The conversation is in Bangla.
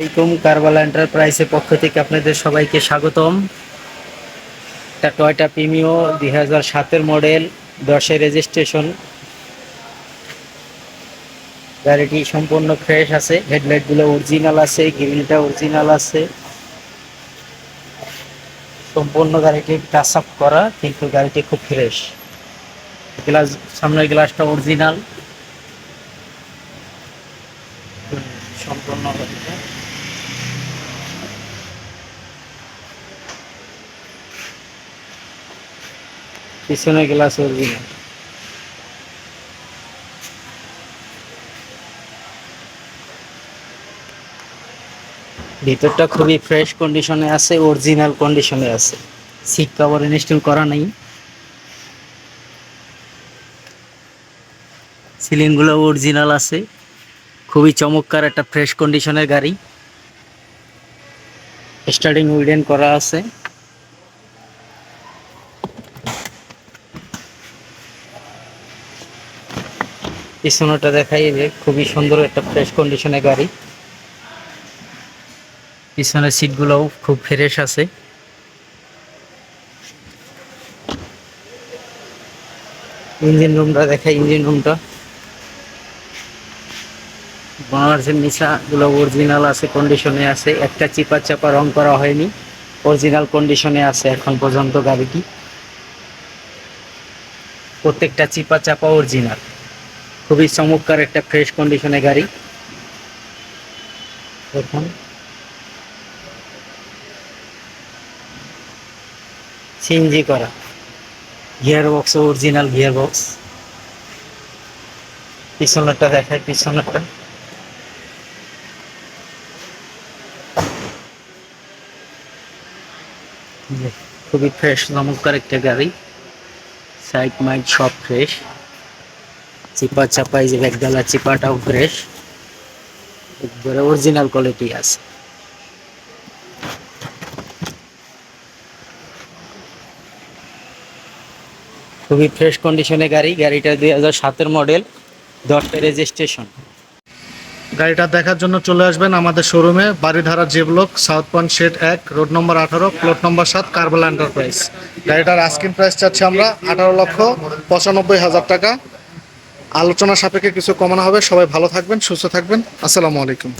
আসসালামাইকুম কারবালা এন্টারপ্রাইজের পক্ষ থেকে আপনাদের সবাইকে স্বাগতম। একটা টয়টা প্রিমিও দুই হাজার সাতের মডেল, দশের রেজিস্ট্রেশন। গাড়িটি সম্পূর্ণ ফ্রেশ আছে, হেডলাইটগুলো অরিজিনাল আছে, গ্রিলটা অরিজিনাল আছে। সম্পূর্ণ গাড়িটি টাচ আপ করা, কিন্তু গাড়িটি খুব ফ্রেশ। গ্লাস, সামনের গ্লাসটা অরিজিনাল। সম্পূর্ণ গাড়িটা পিছনে গ্লাস অরিজিনাল ভিতরটা খুবই ফ্রেশ কন্ডিশনে আছে অরিজিনাল কন্ডিশনে আছে। সিট কভার ইনস্টল করা নেই। সিলিংগুলো অরিজিনাল আছে। খুবই চমৎকার একটা ফ্রেশ কন্ডিশনের গাড়ি। স্টার্টিং উইডেন করা আছে। পিছনেটা দেখাই যে খুবই সুন্দর একটা ফ্রেশ কন্ডিশনের গাড়ি। পিছনের সিটগুলোও খুব ফ্রেশ আছে। ইঞ্জিন রুমটা দেখাই ইঞ্জিন রুমটা বানারসের নিশাগুলো অরিজিনাল আছে কন্ডিশনে আছে। একটা চিপা চাপা রং করা হয়নি অরিজিনাল কন্ডিশনে আছে এখন পর্যন্ত গাড়িটি। প্রত্যেকটা চিপা চাপা অরিজিনাল খুবই চমৎকার একটা ফ্রেশ কন্ডিশনে গাড়ি। দেখুন। সিএনজি করা gear box original gear box পিছনেরটা দেখায় পিছনেরটা। খুবই ফ্রেশ চমৎকার একটা গাড়ি। সাইড মাইড সব ফ্রেশ চিপা চাপা এই যে ব্যাগডালা চিপাটাও ফ্রেশ একবারে অরিজিনাল কোয়ালিটি আছে। খুবই ফ্রেশ কন্ডিশনে গাড়ি। গাড়িটা দুই হাজার সাতের মডেল দশটা রেজিস্ট্রেশন গাড়িটা দেখার জন্য চলে আসবেন আমাদের শোরুমে Baridhara J block South Point shed এক রোড নম্বর আঠারো প্লট নম্বর সাত কারবালা এন্টারপ্রাইজ গাড়িটার আস্কিং প্রাইস চাচ্ছি আমরা আঠারো লক্ষ পঁচানব্বই হাজার টাকা। আলোচনা সাপেক্ষে কিছু কমানো হবে। সবাই ভালো থাকবেন সুস্থ থাকবেন। আসসালামু আলাইকুম।